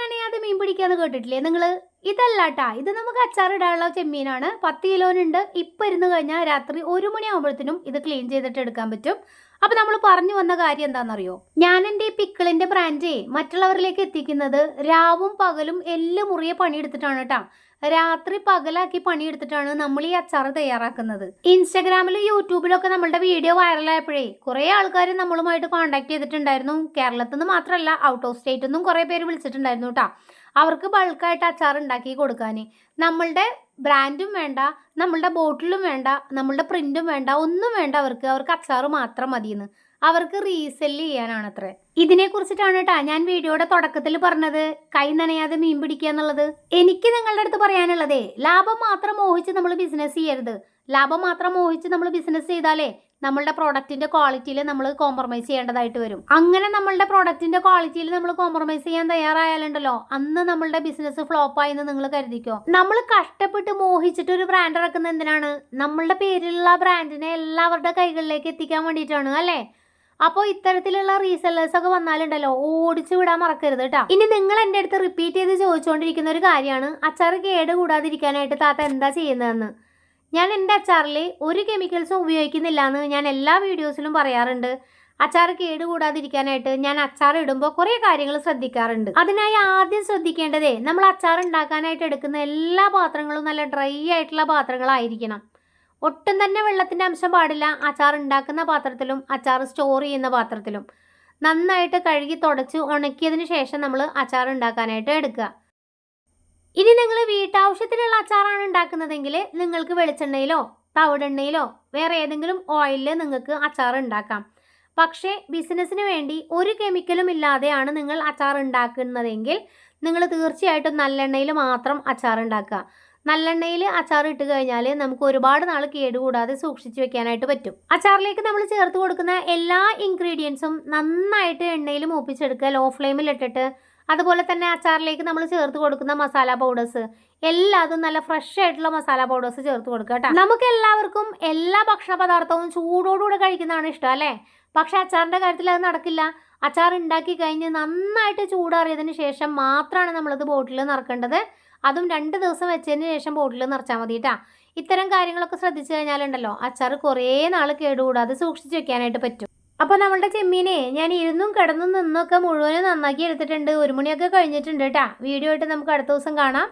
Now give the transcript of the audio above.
നനയാതെ മീൻ പിടിക്കാന്ന് കേട്ടിട്ടില്ലേ? നിങ്ങൾ ഇതല്ല ട്ടാ ഇത് നമുക്ക് അച്ചാറിടാനുള്ള ചെമ്മീനാണ്. പത്ത് കിലോനുണ്ട്. ഇപ്പം ഇരുന്ന് കഴിഞ്ഞാൽ രാത്രി ഒരു മണിയാകുമ്പോഴത്തേനും ഇത് ക്ലീൻ ചെയ്തിട്ട് എടുക്കാൻ പറ്റും. അപ്പൊ നമ്മൾ പറഞ്ഞു വന്ന കാര്യം എന്താണെന്നറിയോ ഞാൻ എന്റെ ഈ പിക്കിളിന്റെ ബ്രാൻഡേ മറ്റുള്ളവരിലേക്ക് എത്തിക്കുന്നത് രാവും പകലും എല്ലാം മുറിയെ പണിയെടുത്തിട്ടാണ് കേട്ടാ രാത്രി പകലാക്കി പണിയെടുത്തിട്ടാണ് നമ്മൾ ഈ അച്ചാർ തയ്യാറാക്കുന്നത്. ഇൻസ്റ്റഗ്രാമിലും യൂട്യൂബിലൊക്കെ നമ്മളുടെ വീഡിയോ വൈറലായപ്പോഴേ കുറേ ആൾക്കാർ നമ്മളുമായിട്ട് കോൺടാക്ട് ചെയ്തിട്ടുണ്ടായിരുന്നു. കേരളത്തിൽ നിന്ന് മാത്രമല്ല ഔട്ട് ഓഫ് സ്റ്റേറ്റ് നിന്നും കുറേ പേര് വിളിച്ചിട്ടുണ്ടായിരുന്നു കേട്ടോ അവർക്ക് ബൾക്കായിട്ട് അച്ചാർ ഉണ്ടാക്കി കൊടുക്കാൻ നമ്മളുടെ ബ്രാൻഡും വേണ്ട നമ്മളുടെ ബോട്ടിലും വേണ്ട നമ്മളുടെ പ്രിന്റും വേണ്ട ഒന്നും വേണ്ട അവർക്ക്. അവർക്ക് അച്ചാർ മാത്രം മതിയെന്ന്. അവർക്ക് റീസെൽ ചെയ്യാനാണ് അത്ര ഇതിനെ കുറിച്ചിട്ടാണ് കേട്ടോ ഞാൻ വീഡിയോയുടെ തുടക്കത്തിൽ പറഞ്ഞത്. കൈ നനയാതെ മീൻ പിടിക്കുക എന്നുള്ളത്. എനിക്ക് നിങ്ങളുടെ അടുത്ത് പറയാനുള്ളതേ ലാഭം മാത്രം മോഹിച്ച് നമ്മൾ ബിസിനസ് ചെയ്യരുത്. ലാഭം മാത്രം മോഹിച്ച് നമ്മൾ ബിസിനസ് ചെയ്താലേ നമ്മളുടെ പ്രോഡക്റ്റിന്റെ ക്വാളിറ്റിയിൽ നമ്മൾ കോംപ്രമൈസ് ചെയ്യേണ്ടതായിട്ട് വരും. അങ്ങനെ നമ്മളുടെ പ്രോഡക്റ്റിന്റെ ക്വാളിറ്റിയിൽ നമ്മൾ കോംപ്രമൈസ് ചെയ്യാൻ തയ്യാറായാലുണ്ടല്ലോ അന്ന് നമ്മളുടെ ബിസിനസ് ഫ്ലോപ്പായി എന്ന് നിങ്ങൾ കരുതിക്കോ? നമ്മൾ കഷ്ടപ്പെട്ട് മോഹിച്ചിട്ട് ഒരു ബ്രാൻഡ് ഇറക്കുന്ന എന്തിനാണ്? നമ്മളുടെ പേരിലുള്ള ബ്രാൻഡിനെ എല്ലാവരുടെ കൈകളിലേക്ക് എത്തിക്കാൻ വേണ്ടിയിട്ടാണ് അല്ലേ? അപ്പോൾ ഇത്തരത്തിലുള്ള റീസെല്ലേഴ്സ് ഒക്കെ വന്നാലുണ്ടല്ലോ ഓടിച്ചു വിടാൻ മറക്കരുത് കേട്ടോ ഇനി നിങ്ങൾ എന്റെ അടുത്ത് റിപ്പീറ്റ് ചെയ്ത് ചോദിച്ചുകൊണ്ടിരിക്കുന്ന ഒരു കാര്യമാണ് അച്ചാർ കേട് കൂടാതിരിക്കാനായിട്ട് താത്ത എന്താ ചെയ്യുന്നതെന്ന്. ഞാൻ എന്റെ അച്ചാറിൽ ഒരു കെമിക്കൽസും ഉപയോഗിക്കുന്നില്ല എന്ന് ഞാൻ എല്ലാ വീഡിയോസിലും പറയാറുണ്ട്. അച്ചാർ കേട് കൂടാതിരിക്കാനായിട്ട് ഞാൻ അച്ചാർ ഇടുമ്പോൾ കുറേ കാര്യങ്ങൾ ശ്രദ്ധിക്കാറുണ്ട്. അതിനായി ആദ്യം ശ്രദ്ധിക്കേണ്ടതേ നമ്മൾ അച്ചാർ ഉണ്ടാക്കാനായിട്ട് എടുക്കുന്ന എല്ലാ പാത്രങ്ങളും നല്ല ഡ്രൈ ആയിട്ടുള്ള പാത്രങ്ങളായിരിക്കണം. ഒട്ടും തന്നെ വെള്ളത്തിന്റെ അംശം പാടില്ല. അച്ചാർ ഉണ്ടാക്കുന്ന പാത്രത്തിലും അച്ചാർ സ്റ്റോർ ചെയ്യുന്ന പാത്രത്തിലും. നന്നായിട്ട് കഴുകി തുടച്ച് ഉണക്കിയതിന് ശേഷം നമ്മൾ അച്ചാർ ഉണ്ടാക്കാനായിട്ട് എടുക്കുക. ഇനി നിങ്ങൾ വീട്ടാവശ്യത്തിനുള്ള അച്ചാറാണ് ഉണ്ടാക്കുന്നതെങ്കിൽ നിങ്ങൾക്ക് വെളിച്ചെണ്ണയിലോ തവിടെണ്ണയിലോ വേറെ ഏതെങ്കിലും ഓയിലിൽ നിങ്ങൾക്ക് അച്ചാർ ഉണ്ടാക്കാം. പക്ഷേ ബിസിനസ്സിന് വേണ്ടി ഒരു കെമിക്കലും ഇല്ലാതെയാണ് നിങ്ങൾ അച്ചാർ ഉണ്ടാക്കുന്നതെങ്കിൽ നിങ്ങൾ തീർച്ചയായിട്ടും നല്ലെണ്ണയിൽ മാത്രം അച്ചാർ ഉണ്ടാക്കുക. നല്ലെണ്ണയിൽ അച്ചാർ ഇട്ട് കഴിഞ്ഞാൽ നമുക്ക് ഒരുപാട് നാൾ കേടുകൂടാതെ സൂക്ഷിച്ചു വെക്കാനായിട്ട് പറ്റും. അച്ചാറിലേക്ക് നമ്മൾ ചേർത്ത് കൊടുക്കുന്ന എല്ലാ ഇൻഗ്രീഡിയൻസും നന്നായിട്ട് എണ്ണയിൽ മൂപ്പിച്ചെടുക്കുക. ലോ ഫ്ലെയിമിൽ ഇട്ടിട്ട് അതുപോലെ തന്നെ അച്ചാറിലേക്ക് നമ്മൾ ചേർത്ത് കൊടുക്കുന്ന മസാല പൗഡേഴ്സ്. എല്ലാതും നല്ല ഫ്രഷ് ആയിട്ടുള്ള മസാല പൗഡേഴ്സ് ചേർത്ത് കൊടുക്കുക കേട്ടോ. നമുക്ക് എല്ലാവർക്കും എല്ലാ ഭക്ഷണ പദാർത്ഥവും ചൂടോടുകൂടെ കഴിക്കുന്നതാണ് ഇഷ്ടം അല്ലേ? പക്ഷെ അച്ചാറിന്റെ കാര്യത്തിൽ അത് നടക്കില്ല. അച്ചാർ ഉണ്ടാക്കി കഴിഞ്ഞ് നന്നായിട്ട് ചൂടാറിയതിന് ശേഷം മാത്രമാണ് നമ്മളത് ബോട്ടിൽ നിറക്കേണ്ടത്. അതും രണ്ട് ദിവസം വെച്ചതിന് ശേഷം ബോട്ടിൽ നിറച്ചാൽ മതി കേട്ടോ ഇത്തരം കാര്യങ്ങളൊക്കെ ശ്രദ്ധിച്ചു കഴിഞ്ഞാലുണ്ടല്ലോ അച്ചാർ കുറേ നാൾ കേടുകൂടാതെ സൂക്ഷിച്ച് വെക്കാനായിട്ട് പറ്റും. അപ്പോൾ നമ്മളുടെ ചെമ്മീനെ ഞാൻ ഇരുന്നും കിടന്നും നിന്നൊക്കെ മുഴുവനും നന്നാക്കി എടുത്തിട്ടുണ്ട്. ഒരു മണിയൊക്കെ കഴിഞ്ഞിട്ടുണ്ട് കേട്ടാ വീഡിയോ ആയിട്ട് നമുക്ക് അടുത്ത ദിവസം കാണാം.